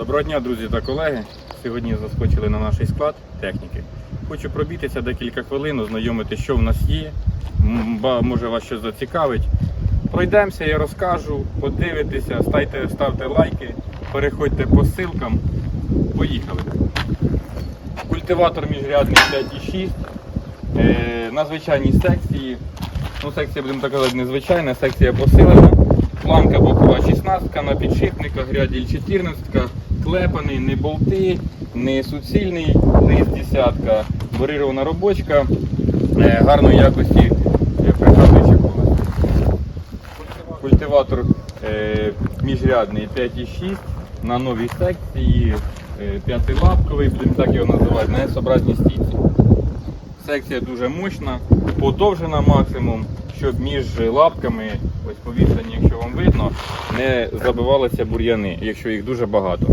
Доброго дня, друзі та колеги. Сьогодні заскочили на наш склад техніки. Хочу пробітися декілька хвилин, ознайомити, що в нас є. Може вас щось зацікавить. Пройдемося, я розкажу, подивитеся, ставте, ставте лайки, переходьте по ссылкам. Поїхали. Культиватор міжрядний 5,6 е, на звичайній секції. Ну, секція, будемо так казати, незвичайна, секція посилена. Планка бокова 16 на підшипниках, гряділь 14, клепаний, не болти, не суцільний лист десятка, борирована робочка, е, гарної якості е, пригадуючи. Культиватор е, міжрядний 5,6 на новій секції, п'ятилапковий, будемо так його називати, на S-образній стійці. Секція дуже мощна, подовжена максимум, щоб між лапками, ось по якщо вам видно, не забивалися бур'яни, якщо їх дуже багато.